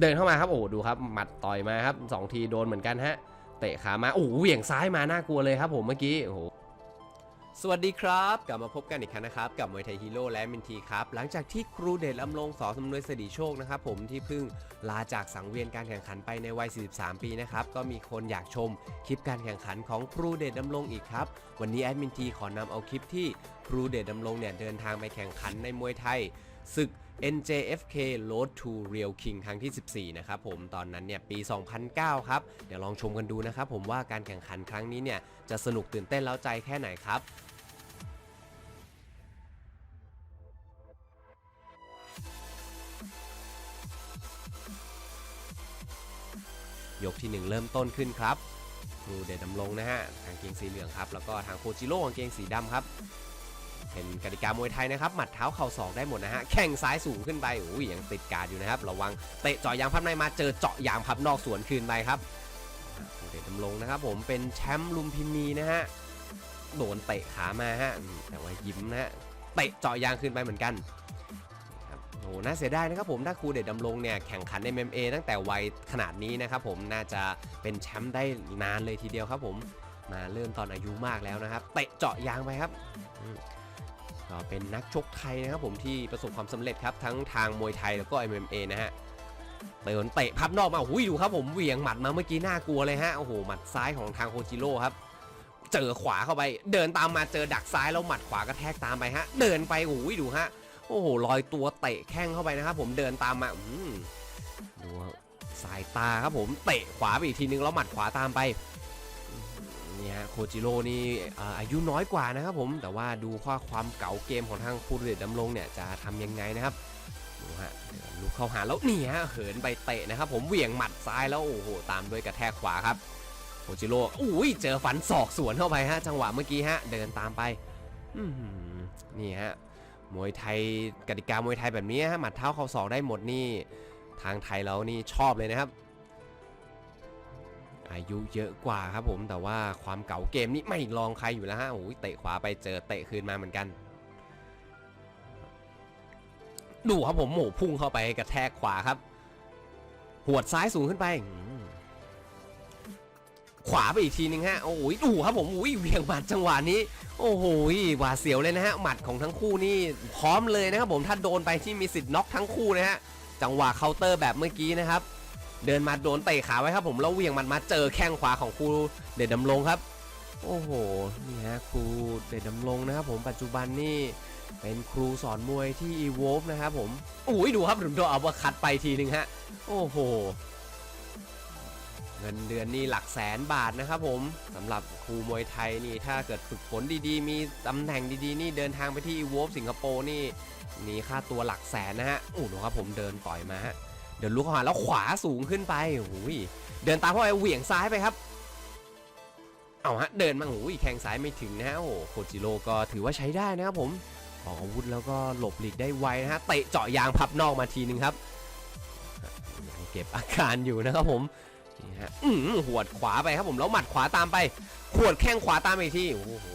เดินเข้ามาครับโอ้โหดูครับหมัดต่อยมาครับสองทีโดนเหมือนกันฮะเตะขามาโอ้หเหวี่ยงซ้ายมาน่ากลัวเลยครับ ผมเมื่อกี้โอ้โหสวัสดีครับ กลับมาพบกันอีกครั้งนะครับ กับมวยไทยฮีโร่และมินทีครับ หลังจากที่ครูเดชลำลงสอสำนวยสดีโชคนะครับผมที่เพิ่งลาจากสังเวียนการแข่งขันไปในวัย 43 ปีนะครับ ก็มีคนอยากชมคลิปการแข่งขันของครูเดชดำรงอีกครับ วันนี้แอดมินทีขอนำเอาคลิปที่ครูเดชดำรงเนี่ยเดินทางไปแข่งขันในมวยไทยศึก NJFK Road to Real King ครั้งที่ 14 นะครับผมตอนนั้นเนี่ยปี 2009 ครับ เดี๋ยวลองชมกันดูนะครับผมว่าการแข่งขันครั้งนี้เนี่ยจะสนุกตื่นเต้นเล้าใจแค่ไหนครับยกที่ 1 เริ่มต้นขึ้นครับครูเดชดำรงนะฮะกางเกงสีเหลืองครับ แล้วก็ทางโคจิโร่กางเกงสีดำครับ เป็นกติกามวยไทยนะครับ หมัดเท้าเข่าศอกได้หมดนะฮะ แข้งซ้ายสูงขึ้นไปโอ้ยยังติดการดอยู่นะครับ ระวังเตะเจาะยางพับในมาเจอเจาะยางพับนอกสวนคืนไปครับคูเดชดำรงนะครับ ผมเป็นแชมป์ลุมพินีนะฮะ โดนเตะขามาฮะ แต่ว่ายิ้มนะฮะ เตะเจาะยางขึ้นไปเหมือนกันโอ้น่าเสียดายนะครับผมถ้าครูเดชดำรงเนี่ยแข่งขันใน MMA ตั้งแต่วัยขนาดนี้นะครับผมน่าจะเป็นแชมป์ได้นานเลยทีเดียวครับผม มาเริ่มตอนอายุมากแล้วนะครับ เตะเจาะยางไปครับ เป็นนักชกไทยนะครับผมที่ประสบความสำเร็จครับทั้งทางมวยไทยแล้วก็ MMA นะฮะเตะเตะพับนอกมาหุยดูครับผมเหวี่ยงหมัดมาเมื่อกี้น่ากลัวเลยฮะโอ้โหหมัดซ้ายของทางโคจิโร่ครับเจอขวาเข้าไป เดินตามมาเจอดักซ้ายแล้วหมัดขวากระแทกตามไปฮะ เดินไปโอ้ยดูฮะโอ้โหลอยตัวเตะแข้งเข้าไปนะครับผมเดินตามมาอืมดูสายตาครับผมเตะขวาไปอีกทีนึงแล้วหมัดขวาตามไป เนี่ยโคจิโร่นี่อายุน้อยกว่านะครับผมแต่ว่าดูข้อความเก่าเกมของทางคูเดชดำรงเนี่ยจะทำยังไงนะครับดูฮะเดินลุกเข้าหาแล้วนี่ฮะเหินไปเตะนะครับผมเหวี่ยงหมัดซ้ายแล้วโอ้โหตามด้วยกระแทกขวาครับโคจิโร่อุ้ยเจอฟันศอกสวนเข้าไปฮะจังหวะเมื่อกี้ฮะเดินตามไปนี่ฮะมวยไทยกติกามวยไทยแบบนี้ฮะหมัดเท้าเข่าศอกได้หมดนี่ ทางไทยเรานี่ชอบเลยนะครับ อายุเยอะกว่าครับผมแต่ว่าความเก่าเกมนี่ไม่ลองใครอยู่แล้วฮะโอ้ยเตะขวาไปเจอเตะคืนมาเหมือนกัน ดูครับผมโหม่พุ่งเข้าไปกระแทกขวาครับ หวดซ้ายสูงขึ้นไป ขวาไปอีกทีนึงฮะโอ้โหดูครับผมอุ้ยเวียงหมัดจังหวะนี้ โอ้โหหวาเสียวเลยนะฮะหมัดของทั้งคู่นี่พร้อมเลยนะครับผมถ้าโดนไปที่มีสิทธิ์น็อกทั้งคู่นะฮะจังหวะเคาน์เตอร์แบบเมื่อกี้นะครับ เดินมาโดนเตะขาไว้ครับผมแล้วเวียงมัดมาเจอแข้งขวาของครูเดชดำรงครับ โอ้โหนี่ฮะครูเดชดำรงนะครับผมปัจจุบันนี่เป็นครูสอนมวยที่ e v o l v e นะครับผมโอ้ยดูครับถึงโดนเอาว่าคัดไปทีนึงฮะโอ้โห เงินเดือนนี่หลักแสนบาทนะครับผมสำหรับครูมวยไทยนี่ถ้าเกิดฝึกฝนดีๆ มีตำแหน่งดีๆ นี่เดินทางไปที่อีโวฟสิงคโปร์นี่มีค่าตัวหลักแสนนะฮะโอ้โหครับผมเดินต่อยมาฮะ เดินลุกเข้ามาแล้วขวาสูงขึ้นไปโอ้โหเดินตามเข้าไปเหวี่ยงซ้ายไปครับเอาฮะเดินมาโอ้โหแทงซ้ายไม่ถึงนะฮะโอ้โหโคจิโร่ก็ถือว่าใช้ได้นะครับผมออกอาวุธแล้วก็หลบหลีกได้ไวนะฮะเตะเจาะยางพับนอกมาทีนึงครับยังเก็บอาการอยู่นะครับผมนี่ฮะอืมหวดขวาไปครับผมแล้วหมัดขวาตามไปขวดแข้งขวาตามไปอีกที่โอ้โห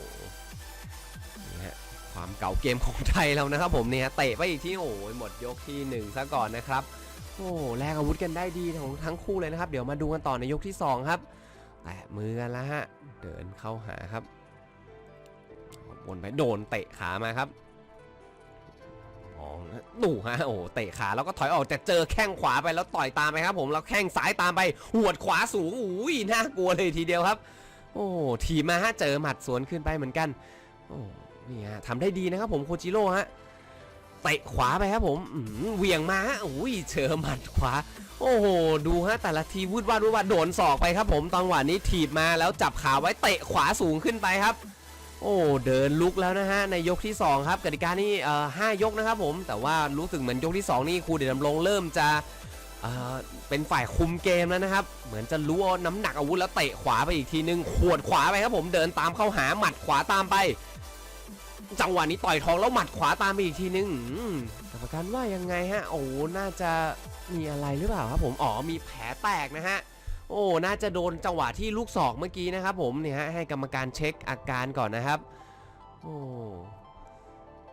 นี่ฮะความเก่าเกมของไทยเรานะครับผมเนี่ยเตะไปอีกที่โอ้ยหมดยกที่หนึ่งซะก่อนนะครับ โอ้แลกอาวุธกันได้ดีของทั้งคู่เลยนะครับ เดี๋ยวมาดูกันต่อในยกที่สองครับแตะมือกันแล้วฮะ เดินเข้าหาครับวนไปโดนเตะขามาครับมองนะดูฮะโอ้เตะขาแล้วก็ถอยออกแต่เจอแข้งขวาไปแล้วต่อยตามไปครับ ผมแล้วแข้งซ้ายตามไปหวดขวาสูงอุ้ยน่ากลัวเลยทีเดียวครับ โอ้ทีมมาฮะเจอหมัดสวนขึ้นไปเหมือนกันโอ้นี่ฮะทำได้ดีนะครับผมโคจิโร่ฮะ เตะขวาไปครับผมเหวี่ยงมาอุ้ยเจอหมัดขวา โอ้โห ดูฮะแต่ละทีวุดวาดวุดวาดโดนศอกไปครับผมตอนหวะนี้ถีบมาแล้วจับขาไว้เตะขวาสูงขึ้นไปครับ โอ้เดินลุกแล้วนะฮะในยกที่ 2 ครับกติกานี่เอ่อห้ายกนะครับผมแต่ว่ารู้สึกเหมือนยกที่ 2 นี่ครูเดชดำรงเริ่มจะเอ่อเป็นฝ่ายคุมเกมแล้วนะครับ เหมือนจะรู้น้ำหนักอาวุธแล้วเตะขวาไปอีกทีนึงขวดขวาไปครับผมเดินตามเข้าหาหมัดขวาตามไป จังหวะนี้ต่อยท้องแล้วหมัดขวาตามไปอีกทีนึงกรรมการว่ายังไงฮะ โอ้น่าจะมีอะไรหรือเปล่าครับผมอ๋อมีแผลแตกนะฮะโอ้น่าจะโดนจังหวะที่ลูกศอกเมื่อกี้นะครับผมเนี่ยฮะให้กรรมการเช็คอาการก่อนนะครับโอ้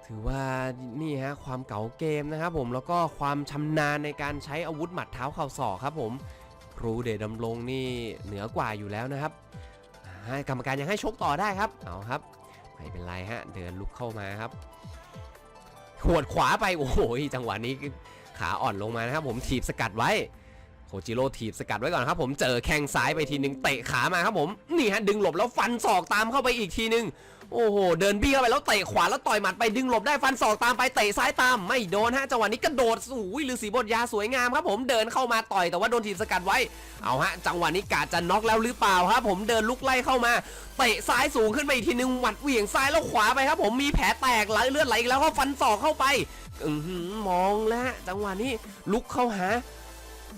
ถือว่านี่ฮะความเก๋าเกมนะครับผมแล้วก็ความชำนาญในการใช้อาวุธหมัดเท้าเข่าศอกครับผม ครูเดชดำรงนี่เหนือกว่าอยู่แล้วนะครับอ่ากรรมการยังให้ชกต่อได้ครับเอาครับ ไม่เป็นไรฮะ เดินลุกเข้ามาครับหวดขวาไปโอ้โหจังหวะนี้ขาอ่อนลงมานะครับ ผมถีบสกัดไว้โคจิโร่ถีบสกัดไว้ก่อนครับ ผมเจอแข้งซ้ายไปทีนึงเตะขามาครับผมนี่ฮะดึงหลบแล้วฟันศอกตามเข้าไปอีกทีนึง โอ้โห เดินบี้เข้าไปแล้วเตะขวาแล้วต่อยหมัดไปดึงหลบได้ฟันศอกตามไปเตะซ้ายตาม ไม่โดนฮะจังหวะนี้กระโดดอุ้ยฤาษีบทยาสวยงามครับผมเดินเข้ามาต่อยแต่ว่าโดนทีบสกัดไว้ เอาฮะ จังหวะนี้กาจะน็อกแล้วหรือเปล่าครับผมเดินลุกไล่เข้ามาเตะซ้ายสูงขึ้นไปอีกทีนึงหมัดเหวี่ยงซ้ายแล้วขวาไปครับผมมีแผลแตกไหลเลือดไหลอีกแล้วก็ฟันศอกเข้าไปอมองแล้วฮะจังหวะนี้ลุกเข้าหา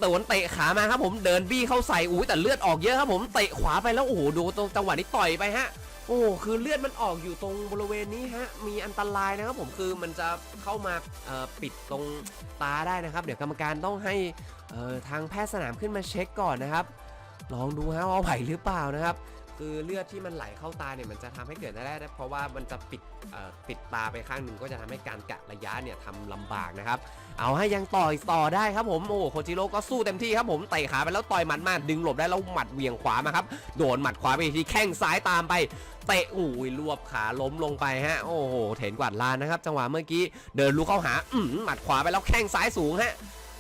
โดนเตะขามาครับผมเดินบี้เข้าใส่อุ้แต่เลือดออกเยอะครับผมเตะขวาไปแล้วโอ้โหดูตรงจังหวะนี้ต่อยไปฮะ โอ้คือเลือดมันออกอยู่ตรงบริเวณนี้ฮะ มีอันตรายนะครับผมคือมันจะเข้ามาปิดตรงตาได้นะครับ เดี๋ยวกรรมการต้องให้ทางแพทย์สนามขึ้นมาเช็คก่อนนะครับ ลองดูฮะว่าไหวหรือเปล่านะครับ คือเลือดที่มันไหลเข้าตาเนี่ยมันจะทำให้เกิดได้ได้เพราะว่ามันจะปิดปิดตาไปข้างหนึ่งก็จะทำให้การกะระยะเนี่ยทำลำบากนะครับเอาให้ยังต่อยต่อได้ครับผมโอ้โหโคจิโร่ก็สู้เต็มที่ครับผมเตะขาไปแล้วต่อยหมัดมากดึงหลบได้แล้วหมัดเหวี่ยงขวามาครับโดนหมัดขวาไปอีกทีแข้งซ้ายตามไปเตะอุ้ยรวบขาล้มลงไปฮะโอ้โหเถนกวาดลานนะครับ จังหวะเมื่อกี้เดินลุกเข้าหาอืหมัดขวาไปแล้วแข้งซ้ายสูงฮะ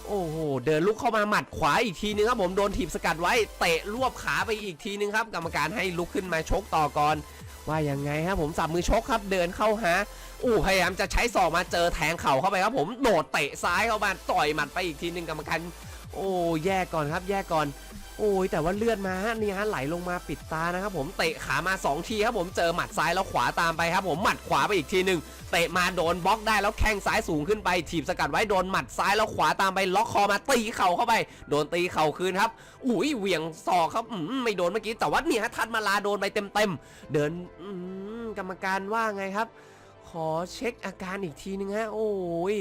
โอ้โห เดินลุกเข้ามาหมัดขวาอีกทีนึงครับผมโดนถีบสกัดไว้ เตะรวบขาไปอีกทีนึงครับ กรรมการให้ลุกขึ้นมาชกต่อก่อน ว่ายังไงครับผมสับมือชกครับ เดินเข้าหาอู้พยายามจะใช้ศอกมาเจอแทงเข่าเข้าไปครับผมโดดเตะซ้ายเข้ามาต่อยหมัดไปอีกทีนึงกรรมการโอ้แยกก่อนครับแยกก่อน โอ้ยแต่ว่าเลือดมาฮะนี่ฮะไหลลงมาปิดตานะครับผมเตะขามา 2 ทีครับผมเจอหมัดซ้ายแล้วขวาตามไปครับผมหมัดขวาไปอีกทีหนึ่งเตะมาโดนบล็อกได้แล้วแข้งซ้ายสูงขึ้นไปถีบสกัดไว้โดนหมัดซ้ายแล้วขวาตามไปล็อกคอมาตีเข่าเข้าไป โดนตีเข่าคืนครับอุ้ยเหวี่ยงศอกครับอืมไม่โดนเมื่อกี้แต่ว่าเนี่ยฮะทัดมาลาโดนไปเต็มๆเดินอืมกรรมการว่าไงครับ ขอเช็คอาการอีกทีนึงฮะโอ้ย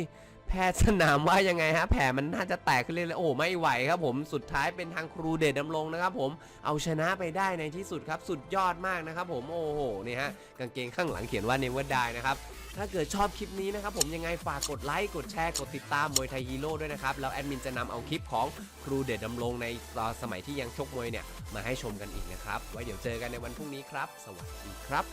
แพทย์สนามว่ายังไงฮะแผลมันน่าจะแตกขึ้นเรื่อยๆโอ้ไม่ไหวครับผมสุดท้ายเป็นทางครูเดชดำรงนะครับผมเอาชนะไปได้ในที่สุดครับสุดยอดมากนะครับผมโอ้โหนี่ฮะกางเกงข้างหลังเขียนว่า never die นะครับถ้าเกิดชอบคลิปนี้นะครับผมยังไงฝากกดไลค์กดแชร์กดติดตามมวยไทยฮีโร่ด้วยนะครับแล้วแอดมินจะนำเอาคลิปของครูเดชดำรงในตอนสมัยที่ยังชกมวยเนี่ยมาให้ชมกันอีกนะครับไว้เดี๋ยวเจอกันในวันพรุ่งนี้ครับ สวัสดีครับ